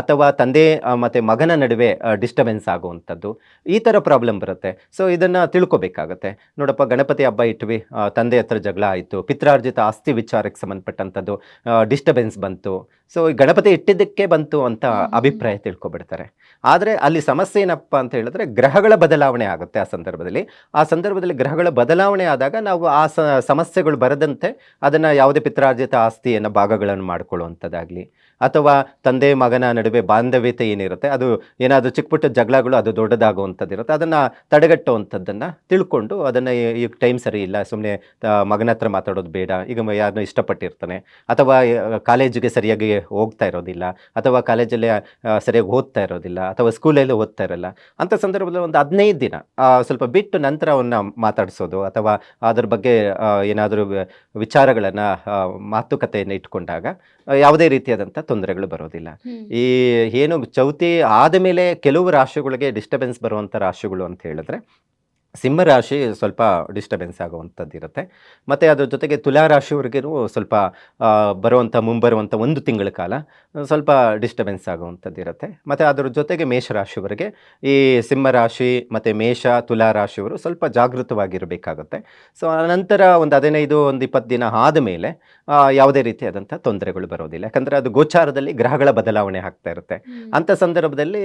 ಅಥವಾ ತಂದೆ ಮತ್ತು ಮಗನ ನಡುವೆ ಡಿಸ್ಟರ್ಬೆನ್ಸ್ ಆಗುವಂಥದ್ದು ಈ ಥರ ಪ್ರಾಬ್ಲಮ್ ಬರುತ್ತೆ. ಸೊ ಇದನ್ನು ತಿಳ್ಕೊಬೇಕಾಗತ್ತೆ. ನೋಡಪ್ಪ, ಗಣಪತಿ ಹಬ್ಬ ಇಟ್ವಿ ತಂದೆ ಹತ್ರ ಜಗಳ ಆಯಿತು, ಪಿತ್ರಾರ್ಜಿತ ಆಸ್ತಿ ವಿಚಾರಕ್ಕೆ ಸಂಬಂಧಪಟ್ಟಂಥದ್ದು ಡಿಸ್ಟರ್ಬೆನ್ಸ್ ಬಂತು ಸೊ ಈ ಗಣಪತಿ ಇಟ್ಟಿದ್ದಕ್ಕೆ ಬಂತು ಅಂತ. ಅಭಿಪ್ರಾಯ ತಿಳ್ಕೊಬಿಡ್ತಾರೆ ಆದರೆ ಅಲ್ಲಿ ಸಮಸ್ಯೆ ಏನಪ್ಪ ಅಂತ ಹೇಳಿದ್ರೆ ಗ್ರಹಗಳ ಬದಲಾವಣೆ ಆಗುತ್ತೆ ಆ ಸಂದರ್ಭದಲ್ಲಿ ಆ ಸಂದರ್ಭದಲ್ಲಿ ಗ್ರಹಗಳ ಬದಲಾವಣೆ ಆದಾಗ ನಾವು ಆ ಸ ಸಮಸ್ಯೆಗಳು ಬರದಂತೆ ಅದನ್ನು ಯಾವುದೇ ಪಿತ್ರಾರ್ಜಿತ ಆಸ್ತಿಯನ್ನು ಭಾಗಗಳನ್ನು ಮಾಡ್ಕೊಳ್ಳುವಂಥದ್ದಾಗಲಿ ಅಥವಾ ತಂದೆ ಮಗನ ನಡುವೆ ಬಾಂಧವ್ಯತೆ ಏನಿರುತ್ತೆ, ಅದು ಏನಾದರೂ ಚಿಕ್ಕ ಪುಟ್ಟ ಜಗಳಗಳು ಅದು ದೊಡ್ಡದಾಗುವಂಥದ್ದು ಇರುತ್ತೆ ಅದನ್ನು ತಡೆಗಟ್ಟುವಂಥದ್ದನ್ನು ತಿಳ್ಕೊಂಡು ಅದನ್ನು ಈಗ ಟೈಮ್ ಸರಿ ಇಲ್ಲ ಸುಮ್ಮನೆ ಮಗನ ಹತ್ರ ಮಾತಾಡೋದು ಬೇಡ, ಈಗ ಯಾರು ಇಷ್ಟಪಟ್ಟಿರ್ತಾನೆ, ಅಥವಾ ಕಾಲೇಜಿಗೆ ಸರಿಯಾಗಿ ಹೋಗ್ತಾ ಇರೋದಿಲ್ಲ, ಅಥವಾ ಕಾಲೇಜಲ್ಲಿ ಸರಿಯಾಗಿ ಓದ್ತಾ ಇರೋದಿಲ್ಲ, ಅಥವಾ ಸ್ಕೂಲಲ್ಲಿ ಓದ್ತಾ ಇರಲ್ಲ ಅಂಥ ಸಂದರ್ಭದಲ್ಲಿ ಒಂದು ಹದಿನೈದು ದಿನ ಸ್ವಲ್ಪ ಬಿಟ್ಟು ನಂತರ ಅವನ್ನ ಮಾತಾಡಿಸೋದು, ಅಥವಾ ಅದ್ರ ಬಗ್ಗೆ ಏನಾದರೂ ವಿಚಾರಗಳನ್ನು ಮಾತುಕತೆಯನ್ನು ಇಟ್ಕೊಂಡಾಗ ಯಾವುದೇ ರೀತಿಯಾದಂಥ ತೊಂದರೆಗಳು ಬರೋದಿಲ್ಲ. ಈ ಏನು ಚೌತಿ ಆದ ಮೇಲೆ ಕೆಲವು ರಾಶಿಗಳಿಗೆ ಡಿಸ್ಟರ್ಬೆನ್ಸ್ ಬರುವಂಥ ರಾಶಿಗಳು ಅಂತ ಹೇಳಿದ್ರೆ ಸಿಂಹ ರಾಶಿ ಸ್ವಲ್ಪ ಡಿಸ್ಟರ್ಬೆನ್ಸ್ ಆಗುವಂಥದ್ದು ಇರುತ್ತೆ ಮತ್ತು ಅದ್ರ ಜೊತೆಗೆ ತುಲಾ ರಾಶಿಯವ್ರಿಗೂ ಸ್ವಲ್ಪ ಬರುವಂಥ ಮುಂಬರುವಂಥ ಒಂದು ತಿಂಗಳ ಕಾಲ ಸ್ವಲ್ಪ ಡಿಸ್ಟರ್ಬೆನ್ಸ್ ಆಗುವಂಥದ್ದು ಇರುತ್ತೆ ಮತ್ತು ಅದ್ರ ಜೊತೆಗೆ ಮೇಷರಾಶಿಯವರಿಗೆ ಈ ಸಿಂಹರಾಶಿ ಮತ್ತು ಮೇಷ ತುಲಾ ರಾಶಿಯವರು ಸ್ವಲ್ಪ ಜಾಗೃತವಾಗಿರಬೇಕಾಗುತ್ತೆ. ಸೊ ನಂತರ ಒಂದು ಹದಿನೈದು ಒಂದು ಇಪ್ಪತ್ತು ದಿನ ಆದಮೇಲೆ ಯಾವುದೇ ರೀತಿಯಾದಂಥ ತೊಂದರೆಗಳು ಬರೋದಿಲ್ಲ. ಯಾಕಂದರೆ ಅದು ಗೋಚಾರದಲ್ಲಿ ಗ್ರಹಗಳ ಬದಲಾವಣೆ ಆಗ್ತಾ ಇರುತ್ತೆ. ಅಂಥ ಸಂದರ್ಭದಲ್ಲಿ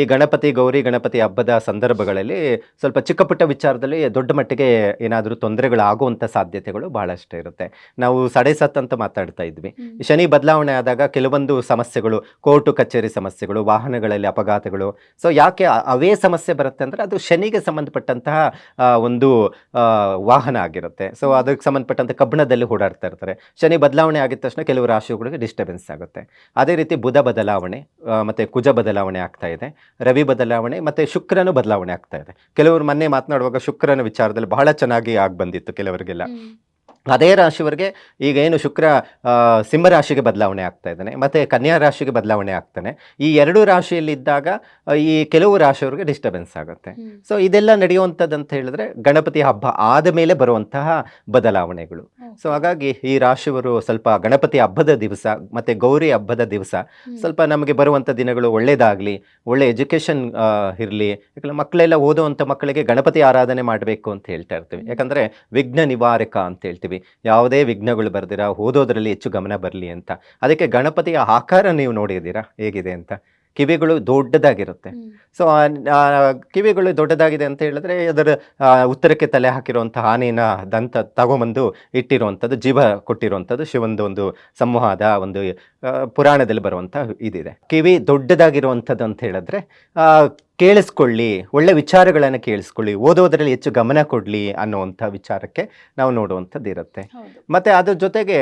ಈ ಗಣಪತಿ ಗೌರಿ ಗಣಪತಿ ಹಬ್ಬದ ಸಂದರ್ಭಗಳಲ್ಲಿ ಸ್ವಲ್ಪ ಚಿಕ್ಕ ಪುಟ್ಟ ವಿಚಾರದಲ್ಲಿ ದೊಡ್ಡ ಮಟ್ಟಿಗೆ ಏನಾದರೂ ತೊಂದರೆಗಳು ಆಗುವಂಥ ಸಾಧ್ಯತೆಗಳು ಬಹಳಷ್ಟು ಇರುತ್ತೆ. ನಾವು ಸಡೆ ಸತ್ ಅಂತ ಮಾತಾಡ್ತಾ ಇದ್ವಿ. ಶನಿ ಬದಲಾವಣೆ ಆದಾಗ ಕೆಲವೊಂದು ಸಮಸ್ಯೆಗಳು ಕೋರ್ಟು ಕಚೇರಿ ಸಮಸ್ಯೆಗಳು ವಾಹನಗಳಲ್ಲಿ ಅಪಘಾತಗಳು. ಸೊ ಯಾಕೆ ಅವೇ ಸಮಸ್ಯೆ ಬರುತ್ತೆ ಅಂದರೆ ಅದು ಶನಿಗೆ ಸಂಬಂಧಪಟ್ಟಂತಹ ಒಂದು ವಾಹನ ಆಗಿರುತ್ತೆ. ಸೊ ಅದಕ್ಕೆ ಸಂಬಂಧಪಟ್ಟಂತೆ ಕಬ್ಬಿಣದಲ್ಲಿ ಓಡಾಡ್ತಾ ಇರ್ತಾರೆ. ಶನಿ ಬದಲಾವಣೆ ಆಗಿದ ತಕ್ಷಣ ಕೆಲವು ರಾಶಿಗಳಿಗೆ ಡಿಸ್ಟರ್ಬೆನ್ಸ್ ಆಗುತ್ತೆ. ಅದೇ ರೀತಿ ಬುಧ ಬದಲಾವಣೆ ಮತ್ತು ಕುಜ ಬದಲಾವಣೆ ಆಗ್ತಾ ಇದೆ. ರವಿ ಬದಲಾವಣೆ ಮತ್ತೆ ಶುಕ್ರನು ಬದಲಾವಣೆ ಆಗ್ತಾ ಇದೆ. ಕೆಲವರು ಮೊನ್ನೆ ಮಾತನಾಡುವಾಗ ಶುಕ್ರನ ವಿಚಾರದಲ್ಲಿ ಬಹಳ ಚೆನ್ನಾಗಿ ಆಗಿ ಬಂದಿತ್ತು ಕೆಲವರಿಗೆಲ್ಲ. ಅದೇ ರಾಶಿಯವರಿಗೆ ಈಗ ಏನು ಶುಕ್ರ ಸಿಂಹರಾಶಿಗೆ ಸಿಂಹ ರಾಶಿಗೆ ಬದಲಾವಣೆ ಆಗ್ತಾ ಇದ್ದಾನೆ ಮತ್ತೆ ಕನ್ಯಾ ರಾಶಿಗೆ ಬದಲಾವಣೆ ಆಗ್ತಾನೆ. ಈ ಎರಡು ರಾಶಿಯಲ್ಲಿ ಇದ್ದಾಗ ಈ ಕೆಲವು ರಾಶಿಯವರಿಗೆ ಡಿಸ್ಟರ್ಬೆನ್ಸ್ ಆಗುತ್ತೆ. ಸೊ ಇದೆಲ್ಲ ನಡೆಯುವಂಥದ್ದು ಅಂತ ಹೇಳಿದ್ರೆ ಗಣಪತಿ ಹಬ್ಬ ಆದ ಮೇಲೆ ಬರುವಂತಹ ಬದಲಾವಣೆಗಳು. ಸೊ ಹಾಗಾಗಿ ಈ ರಾಶಿಯವರು ಸ್ವಲ್ಪ ಗಣಪತಿ ಹಬ್ಬದ ದಿವಸ ಮತ್ತೆ ಗೌರಿ ಹಬ್ಬದ ದಿವಸ ಸ್ವಲ್ಪ ನಮಗೆ ಬರುವಂಥ ದಿನಗಳು ಒಳ್ಳೆಯದಾಗಲಿ ಒಳ್ಳೆ ಎಜುಕೇಷನ್ ಇರಲಿ ಯಾಕಂದ್ರೆ ಮಕ್ಕಳೆಲ್ಲ ಓದುವಂಥ ಮಕ್ಕಳಿಗೆ ಗಣಪತಿ ಆರಾಧನೆ ಮಾಡಬೇಕು ಅಂತ ಹೇಳ್ತಾ ಇರ್ತೀವಿ. ಯಾಕಂದರೆ ವಿಘ್ನ ನಿವಾರಕ ಅಂತ ಹೇಳ್ತೀವಿ. ಯಾವುದೇ ವಿಘ್ನಗಳು ಬರ್ದಿರ, ಓದೋದ್ರಲ್ಲಿ ಹೆಚ್ಚು ಗಮನ ಬರಲಿ ಅಂತ. ಅದಕ್ಕೆ ಗಣಪತಿಯ ಆಕಾರ ನೀವು ನೋಡಿದ್ದೀರಾ? ಹೇಗಿದೆ ಅಂತ. ಕಿವಿಗಳು ದೊಡ್ಡದಾಗಿರುತ್ತೆ. ಸೊ ಕಿವಿಗಳು ದೊಡ್ಡದಾಗಿದೆ ಅಂತ ಹೇಳಿದ್ರೆ ಅದರ ಉತ್ತರಕ್ಕೆ ತಲೆ ಹಾಕಿರುವಂತಹ ಆನೆಯನ್ನ ದಂತ ತಗೊಂಬಂದು ಇಟ್ಟಿರುವಂಥದ್ದು ಜೀವ ಕೊಟ್ಟಿರುವಂಥದ್ದು ಶಿವಂದು ಒಂದು ಸಂವಾದ ಒಂದು ಪುರಾಣದಲ್ಲಿ ಬರುವಂತಹ ಇದಿದೆ. ಕಿವಿ ದೊಡ್ಡದಾಗಿರುವಂಥದ್ದು ಅಂತ ಹೇಳಿದ್ರೆ ಆ, ಕೇಳಿಸ್ಕೊಳ್ಳಿ ಒಳ್ಳೆ ವಿಚಾರಗಳನ್ನು ಕೇಳಿಸ್ಕೊಳ್ಳಿ ಓದೋದ್ರಲ್ಲಿ ಹೆಚ್ಚು ಗಮನ ಕೊಡಲಿ ಅನ್ನುವಂಥ ವಿಚಾರಕ್ಕೆ ನಾವು ನೋಡುವಂಥದ್ದು ಇರುತ್ತೆ ಮತ್ತು ಮತ್ತೆ ಅದ್ರ ಜೊತೆಗೆ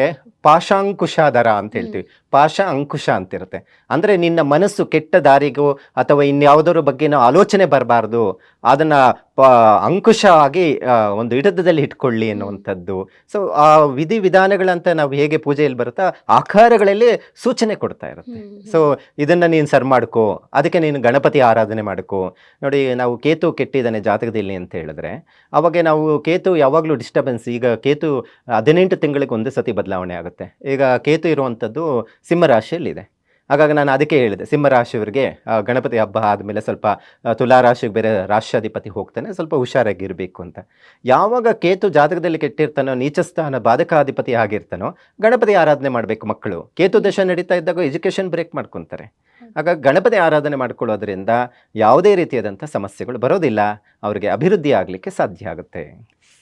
ಪಾಶಾಂಕುಶಾದರ ಅಂತ ಹೇಳ್ತೀವಿ. ಪಾಶ ಅಂಕುಶ ಅಂತಿರುತ್ತೆ. ಅಂದ್ರೆ ನಿನ್ನ ಮನಸ್ಸು ಕೆಟ್ಟ ದಾರಿಗೂ ಅಥವಾ ಇನ್ಯಾವುದರ ಬಗ್ಗೆನೋ ಆಲೋಚನೆ ಬರಬಾರ್ದು. ಅದನ್ನ ಪ ಅಂಕುಶ ಆಗಿ ಒಂದು ಹಿಡಿತದಲ್ಲಿ ಇಟ್ಕೊಳ್ಳಿ ಅನ್ನುವಂಥದ್ದು. ಸೊ ಆ ವಿಧಿ ವಿಧಾನಗಳಂತ ನಾವು ಹೇಗೆ ಪೂಜೆಯಲ್ಲಿ ಬರುತ್ತಾ ಆಕಾರಗಳಲ್ಲಿ ಸೂಚನೆ ಕೊಡ್ತಾ ಇರುತ್ತೆ. ಸೊ ಇದನ್ನ ನೀನು ಸರ್ ಮಾಡ್ಕೋ. ಅದಕ್ಕೆ ನೀನು ಗಣಪತಿ ಆರಾಧನೆ ಮಾಡ್ಕೋ. ನೋಡಿ ನಾವು ಕೇತು ಕೆಟ್ಟಿದ್ದಾನೆ ಜಾತಕದಲ್ಲಿ ಅಂತ ಹೇಳಿದ್ರೆ ಅವಾಗ ನಾವು ಕೇತು ಯಾವಾಗಲೂ ಡಿಸ್ಟರ್ಬೆನ್ಸ್ ಈಗ ಕೇತು ಹದಿನೆಂಟು ತಿಂಗಳಿಗೆ ಒಂದು ಸತಿ ಬದಲಾವಣೆ ಆಗುತ್ತೆ. ಈಗ ಕೇತು ಇರುವಂಥದ್ದು ಸಿಂಹರಾಶಿಯಲ್ಲಿದೆ. ಹಾಗಾಗಿ ನಾನು ಅದಕ್ಕೆ ಹೇಳಿದೆ ಸಿಂಹರಾಶಿಯವರಿಗೆ ಗಣಪತಿ ಹಬ್ಬ ಆದಮೇಲೆ ಸ್ವಲ್ಪ ತುಲಾರಾಶಿಗೆ ತುಲಾ ರಾಶಿಗೆ ಬೇರೆ ರಾಷ್ಟ್ರಾಧಿಪತಿ ಹೋಗ್ತಾನೆ ಸ್ವಲ್ಪ ಹುಷಾರಾಗಿರಬೇಕು ಅಂತ. ಯಾವಾಗ ಕೇತು ಜಾತಕದಲ್ಲಿ ಕೆಟ್ಟಿರ್ತಾನೋ ನೀಚಸ್ಥಾನ ಬಾಧಕಾಧಿಪತಿ ಆಗಿರ್ತಾನೋ ಗಣಪತಿ ಆರಾಧನೆ ಮಾಡಬೇಕು ಮಕ್ಕಳು. ಕೇತು ದಶ ನಡೀತಾ ಇದ್ದಾಗ ಎಜುಕೇಷನ್ ಬ್ರೇಕ್ ಮಾಡ್ಕೊತಾರೆ. ಹಾಗಾಗಿ ಗಣಪತಿ ಆರಾಧನೆ ಮಾಡ್ಕೊಳ್ಳೋದ್ರಿಂದ ಯಾವುದೇ ರೀತಿಯಾದಂಥ ಸಮಸ್ಯೆಗಳು ಬರೋದಿಲ್ಲ ಅವರಿಗೆ ಅಭಿವೃದ್ಧಿ ಆಗಲಿಕ್ಕೆ ಸಾಧ್ಯ ಆಗುತ್ತೆ.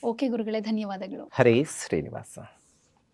ಓಕೆ ಗುರುಗಳೇ ಧನ್ಯವಾದಗಳು. ಹರೇ ಶ್ರೀನಿವಾಸ.